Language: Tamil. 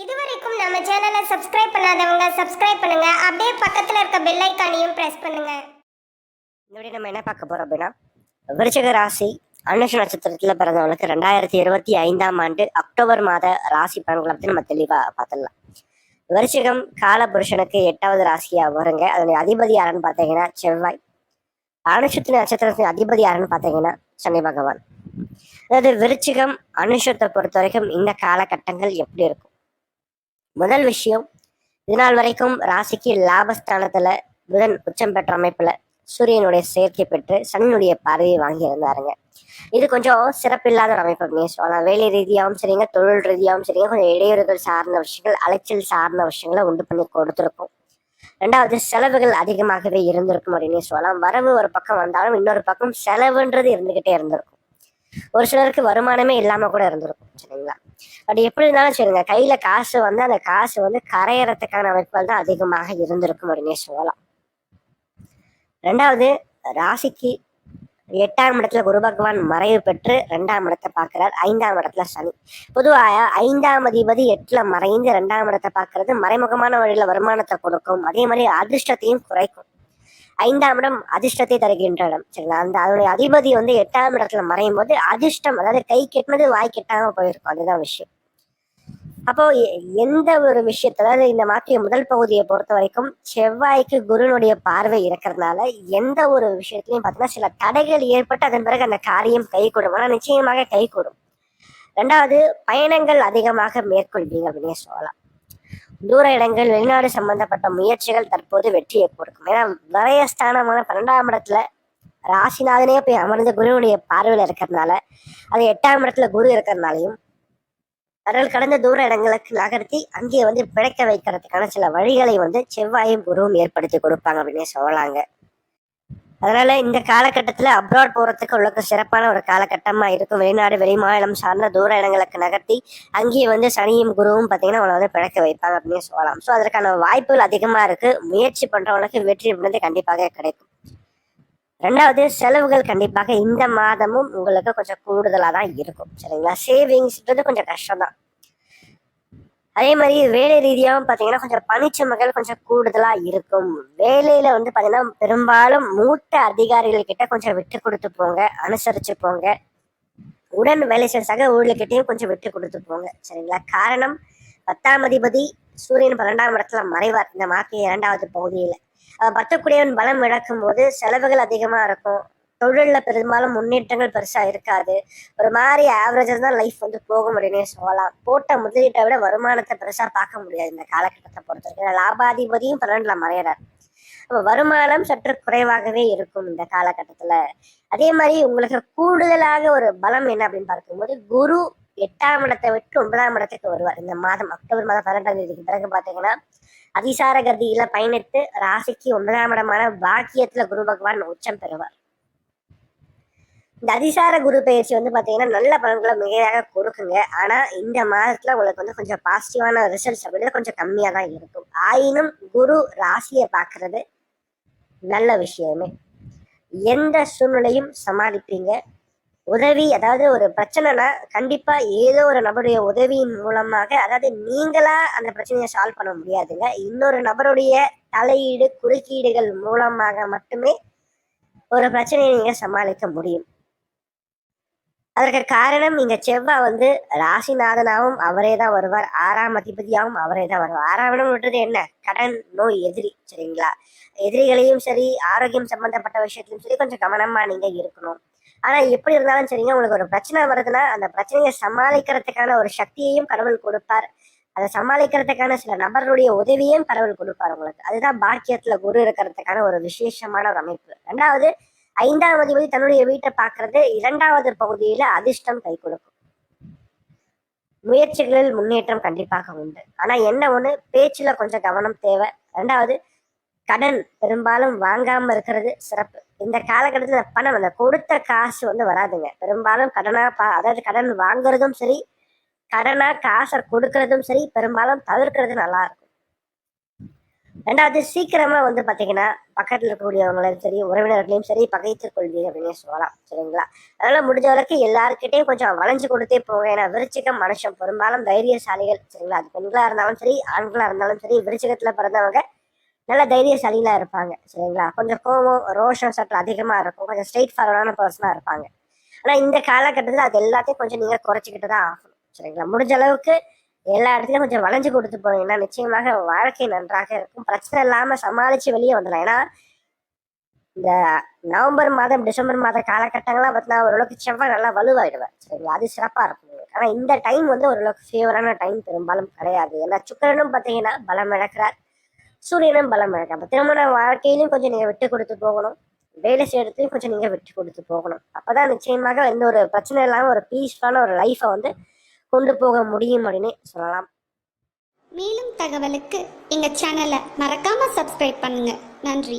இதுவரைக்கும் நம்ம சேனலை சப்ஸ்கிரைப் பண்ணுங்க. அப்படியே பக்கத்துல இருக்க பெல் ஐக்கானையும் பிரஸ் பண்ணுங்க. இந்த நம்ம என்ன பார்க்க போறோம் அப்படின்னா விருச்சக ராசி அனுஷ நட்சத்திரத்துல பிறந்தவங்களுக்கு ரெண்டாயிரத்தி இருபத்தி ஐந்தாம் ஆண்டு அக்டோபர் மாத ராசி பலன்களை பத்தி நம்ம தெளிவா பார்த்துடலாம். விருச்சிகம் காலபுருஷனுக்கு எட்டாவது ராசியா வருங்க. அதனுடைய அதிபதி யாருன்னு பார்த்தீங்கன்னா செவ்வாய். அனுஷத்தின் நட்சத்திரத்தின் அதிபதி யாருன்னு பார்த்தீங்கன்னா சனி பகவான். அதாவது விருச்சிகம் அனுஷத்தை பொறுத்த வரைக்கும் இந்த காலகட்டங்கள் எப்படி இருக்கும்? முதல் விஷயம் இதுநாள் வரைக்கும் ராசிக்கு லாபஸ்தானத்துல புதன் உச்சம் பெற்ற அமைப்புல சூரியனுடைய சேர்க்கை பெற்று சனியினுடைய பார்வையை வாங்கி இருந்தாருங்க. இது கொஞ்சம் சிறப்பில்லாத ஒரு அமைப்பு அப்படின்னு சொல்லலாம். வேலை ரீதியாகவும் சரிங்க தொழில் ரீதியாகவும் சரிங்க கொஞ்சம் இடையூறுகள் சார்ந்த விஷயங்கள் அலைச்சல் சார்ந்த விஷயங்களை உண்டு பண்ணி கொடுத்துருக்கும். ரெண்டாவது செலவுகள் அதிகமாகவே இருந்திருக்கும் அப்படின்னு சொல்லலாம். வரவு ஒரு பக்கம் வந்தாலும் இன்னொரு பக்கம் செலவுன்றது இருந்துகிட்டே இருந்திருக்கும். ஒரு சிலருக்கு வருமானமே இல்லாம கூட இருந்திருக்கும் சரிங்களா? பட் எப்படி இருந்தாலும் சரிங்க. கையில காசு வந்து அந்த காசு வந்து கரையறதுக்கான அமைப்புகள் தான் அதிகமாக இருந்திருக்கும் அப்படின்னே சொல்லலாம். ரெண்டாவது ராசிக்கு எட்டாம் இடத்துல குரு பகவான் மறைவு பெற்று ரெண்டாம் இடத்தை பார்க்கிறார். ஐந்தாம் இடத்துல சனி. பொதுவாக ஐந்தாம் அதிபதி எட்டுல மறைந்து ரெண்டாம் இடத்தை பார்க்கறது மறைமுகமான வழியில வருமானத்தை கொடுக்கும். அதே மாதிரி அதிர்ஷ்டத்தையும் குறைக்கும். ஐந்தாம் இடம் அதிர்ஷ்டத்தை தருகின்ற இடம். சரிங்களா? அந்த அதனுடைய அதிபதி வந்து எட்டாம் இடத்துல மறையும் போது அதிர்ஷ்டம் அதாவது கை கெட்டினது வாய் கெட்டாம போயிருக்கும். அதுதான் விஷயம். அப்போ எ- எந்த ஒரு விஷயத்த அதாவது இந்த மாற்றிய முதல் பகுதியை பொறுத்த வரைக்கும் செவ்வாய்க்கு குருனுடைய பார்வை இருக்கிறதுனால எந்த ஒரு விஷயத்துலையும் பார்த்தீங்கன்னா சில தடைகள் ஏற்பட்டு அதன் பிறகு அந்த காரியம் கைகூடும். ஆனால் நிச்சயமாக கைகூடும். ரெண்டாவது பயணங்கள் அதிகமாக மேற்கொள்வீங்க அப்படின்னே சொல்லலாம். தூர இடங்கள் வெளிநாடு சம்பந்தப்பட்ட முயற்சிகள் தற்போது வெற்றியை கொடுக்கும். ஏன்னா விரயஸ்தானமான பன்னெண்டாம் இடத்துல ராசிநாதனே போய் அமர்ந்த குருவுடைய பார்வையில் இருக்கிறதுனால அது எட்டாம் இடத்துல குரு இருக்கிறதுனாலையும் கடல் கடந்த தூர இடங்களுக்கு நகர்த்தி அங்கேயே வந்து பிழைக்க வைக்கிறதுக்கான சில வழிகளை வந்து செவ்வாயும் குருவும் ஏற்படுத்தி கொடுப்பாங்க அப்படின்னே சொல்லலாங்க. அதனால இந்த காலகட்டத்தில் அப்ராட் போகிறதுக்கு உள்ளக்கு சிறப்பான ஒரு காலகட்டமாக இருக்கும். வெளிநாடு வெளிமாநிலம் சார்ந்த தூர இடங்களுக்கு நகர்த்தி அங்கேயே வந்து சனியும் குருவும் பார்த்தீங்கன்னா அவளை வந்து பிழைக்க வைப்பாங்க அப்படின்னு சொல்லலாம். ஸோ அதற்கான வாய்ப்புகள் அதிகமாக இருக்குது முயற்சி பண்ணுறவங்களுக்கு வெற்றி அப்படின்றது கண்டிப்பாக கிடைக்கும். ரெண்டாவது செலவுகள் கண்டிப்பாக இந்த மாதமும் உங்களுக்கு கொஞ்சம் கூடுதலாக தான் இருக்கும். சரிங்களா? சேவிங்ஸ்ன்றது கொஞ்சம் கஷ்டம் தான் அதே மாதிரி வேலை ரீதியாகவும் பார்த்தீங்கன்னா கொஞ்சம் பணிச்சுமைகள் கொஞ்சம் கூடுதலாக இருக்கும். வேலையில் வந்து பார்த்தீங்கன்னா பெரும்பாலும் மூத்த அதிகாரிகள்கிட்ட கொஞ்சம் விட்டு கொடுத்து போங்க அனுசரித்து போங்க. உடன் வேலை செய்ய சக ஊழியர்கிட்டையும் கொஞ்சம் விட்டு கொடுத்து போங்க. சரிங்களா? காரணம் பத்தாம் அதிபதி சூரியன் பன்னெண்டாம் இடத்துல மறைவார். இந்த மார்க்கிய இரண்டாவது பகுதியில். பத்தக்கூடியவன் பலம் இழக்கும் போது செலவுகள் அதிகமாக இருக்கும். தொழிலில் பெரும்பாலும் முன்னேற்றங்கள் பெருசாக இருக்காது. ஒரு மாதிரி ஆவரேஜாக தான் லைஃப் வந்து போக அப்படின்னே சொல்லலாம். போட்ட முதலீட்டை விட வருமானத்தை பெருசாக பார்க்க முடியாது இந்த காலகட்டத்தை பொறுத்த வரைக்கும். லாபாதிபதியும் பன்னெண்டில் மறையிறார். அப்போ வருமானம் சற்று குறைவாகவே இருக்கும் இந்த காலகட்டத்துல. அதே மாதிரி உங்களுக்கு கூடுதலாக ஒரு பலம் என்ன அப்படின்னு பார்க்கும்போது குரு எட்டாம் இடத்தை விட்டு ஒன்பதாம் இடத்துக்கு வருவார். இந்த மாதம் அக்டோபர் மாதம் பதினெட்டாம் தேதிக்கு பிறகு பார்த்தீங்கன்னா அதிசார கதியில பயணித்து ராசிக்கு ஒன்பதாம் இடமான பாக்கியத்துல குரு பகவான் உச்சம் பெறுவார். இந்த அதிசார குரு பயிற்சி வந்து பார்த்தீங்கன்னா நல்ல பலன்களை மிகையாக கொடுக்குங்க. ஆனால் இந்த மாதத்தில் உங்களுக்கு வந்து கொஞ்சம் பாசிட்டிவான ரிசல்ட்ஸ் அப்படின்றது கொஞ்சம் கம்மியாக தான் இருக்கும். ஆயினும் குரு ராசியை பார்க்கறது நல்ல விஷயமே. எந்த சூழ்நிலையும் சமாளிப்பீங்க. உதவி அதாவது ஒரு பிரச்சனைனா கண்டிப்பா ஏதோ ஒரு நபருடைய உதவியின் மூலமாக அதாவது நீங்களா அந்த பிரச்சனையை சால்வ் பண்ண முடியாதுங்க. இன்னொரு நபருடைய தலையீடு குறுக்கீடுகள் மூலமாக மட்டுமே ஒரு பிரச்சனையை நீங்க சமாளிக்க முடியும். அதற்கு காரணம் இங்க செவ்வாய் வந்து ராசிநாதனாவும் அவரே தான் வருவார். ஆறாம் அதிபதியாகவும் அவரே தான் வருவார். ஆறாம் இடம் என்ன? கடன் நோய் எதிரி சரிங்களா? எதிரிகளையும் சரி ஆரோக்கியம் சம்பந்தப்பட்ட விஷயத்திலும் சரி கொஞ்சம் கவனமா நீங்க இருக்கணும். ஆனா எப்படி இருந்தாலும் சரிங்க உங்களுக்கு ஒரு பிரச்சனை வருதுன்னா அந்த பிரச்சனையை சமாளிக்கிறதுக்கான ஒரு சக்தியையும் கடவுள் கொடுப்பார். அதை சமாளிக்கிறதுக்கான சில நபர்களுடைய உதவியும் கடவுள் கொடுப்பார் உங்களுக்கு. அதுதான் பாக்கியத்துல குரு இருக்கிறதுக்கான ஒரு விசேஷமான ஒரு அமைப்பு. ரெண்டாவது ஐந்தாவது அதிபதி தன்னுடைய வீட்டை பார்க்கறது இரண்டாவது பகுதியில அதிர்ஷ்டம் கை கொடுக்கும். முயற்சிகளில் முன்னேற்றம் கண்டிப்பாக உண்டு. ஆனா என்ன ஒண்ணு? பேச்சுல கொஞ்சம் கவனம் தேவை. ரெண்டாவது கடன் பெரும்பாலும் வாங்காம இருக்கிறது சிறப்பு. இந்த காலகட்டத்துல பணம் அந்த கொடுத்த காசு வந்து வராதுங்க. பெரும்பாலும் கடனா பா அதாவது கடன் வாங்குறதும் சரி கடனா காசை கொடுக்கறதும் சரி பெரும்பாலும் தவிர்க்கிறது நல்லா இருக்கும். ரெண்டாவது சீக்கிரமா வந்து பாத்தீங்கன்னா பக்கத்துல இருக்கக்கூடியவங்களையும் சரி உறவினர்களையும் சரி பகைத்துக் கொள்வீங்க அப்படின்னு சொல்லலாம். சரிங்களா? அதனால முடிஞ்ச வரைக்கும் எல்லாருக்கிட்டையும் கொஞ்சம் வளைஞ்சு கொடுத்தே போங்க. ஏன்னா விருச்சிகம் மனுஷன் பெரும்பாலும் தைரியசாலிகள். சரிங்களா? அது பெண்களா இருந்தாலும் சரி ஆண்களா இருந்தாலும் சரி விருச்சிகத்துல பிறந்தவங்க நல்ல தைரியசாலிகளா இருப்பாங்க. சரிங்களா? கொஞ்சம் கோவம் ரோஷம் சற்று அதிகமா இருக்கும். கொஞ்சம் ஸ்ட்ரெயிட் ஃபார்வர்டான பர்சனா இருப்பாங்க. ஆனா இந்த காலகட்டத்தில் அது எல்லாத்தையும் கொஞ்சம் நீங்க குறைச்சிக்கிட்டு தான் ஆகணும். சரிங்களா? முடிஞ்ச அளவுக்கு எல்லா இடத்துலயும் கொஞ்சம் வளைஞ்சு கொடுத்து போனீங்கன்னா நிச்சயமாக வாழ்க்கை நன்றாக இருக்கும். பிரச்சனை இல்லாம சமாளிச்சு வெளியே வந்துடலாம். ஏன்னா இந்த நவம்பர் மாதம் டிசம்பர் மாத காலகட்டங்கள்லாம் பார்த்தீங்கன்னா ஓரளவுக்கு செவ்வாய் நல்லா வலுவாயிடுவேன். சரிங்களா? அது சிறப்பா இருக்கும் ஆனால் ஆனா இந்த டைம் வந்து ஓரளவுக்கு ஃபேவரான டைம் பெரும்பாலும் கிடையாது. ஏன்னா சுக்கரனும் பார்த்தீங்கன்னா பலம் இழக்கிறார். சூரியனும் பலம் இழக்கிறார். அப்ப திருமண வாழ்க்கையிலும் கொஞ்சம் நீங்க விட்டு கொடுத்து போகணும். வேலை செய்யறதுலையும் கொஞ்சம் நீங்க விட்டு கொடுத்து போகணும். அப்பதான் நிச்சயமாக எந்த ஒரு பிரச்சனை இல்லாம ஒரு பீஸ்ஃபுல்லான ஒரு லைஃப்பை வந்து கொண்டு போக முடியும் அப்படின்னு சொல்லலாம். மேலும் தகவலுக்கு எங்கள் சேனலை மறக்காமல் சப்ஸ்கிரைப் பண்ணுங்கள் நன்றி.